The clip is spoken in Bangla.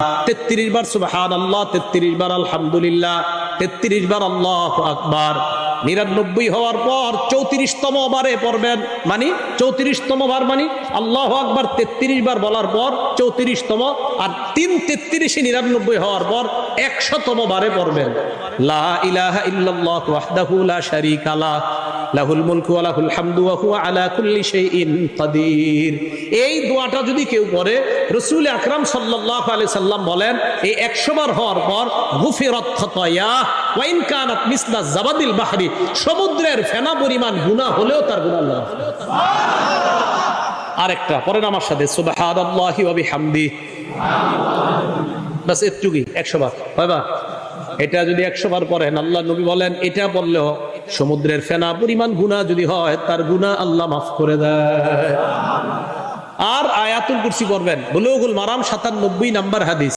তেত্রিশ বার সুবাহান আল্লাহ তেত্রিশ বার আলহামদুলিল্লাহ। তেত্রিশ বার আল্লাহ আকবার। নিরানব্বই হওয়ার পর চৌত্রিশতম বারে পড়বেন মানে চৌত্রিশতম বার মানে আল্লাহ আকবার তেত্রিশ বার বলার পর চৌত্রিশতম আর তিন তেত্রিশে নিরানব্বই হওয়ার পর একশতম বারে পড়বেন। লা ইলাহা ইল্লাল্লাহ ওয়াহদাহু লা শারীকা লাহ লাহুল মুলকু লাহুল হামদু ওয়া হুয়া আলা এই দোয়াটা যদি কেউ পড়ে, রাসূল আকরাম সাল্লাল্লাহু আলাইহি সাল্লাম বলেন, এই 100 বার হওয়ার পর গুফিরাত খাতায়া ওয়া ইন কানাত মিসলা জাবাদিল সমুদ্রের ফেনা পরিমাণ গুনাহ হলেও তার গুনাহ আল্লাহ আরেকটা আমার সাথে বিহামদি। বাস এটুকুই 100 বার। এটা যদি একশো বার পড়েন, আল্লাহ নবী বলেন, এটা বললেও সমুদ্রের ফেনা পরিমাণ গুণা যদি হয়, তার গুণা আল্লাহ মাফ করে দেয় আর আয়াতুল কুরসি করবেন বুলুগুল মারাম সাতানব্বই নাম্বার হাদিস।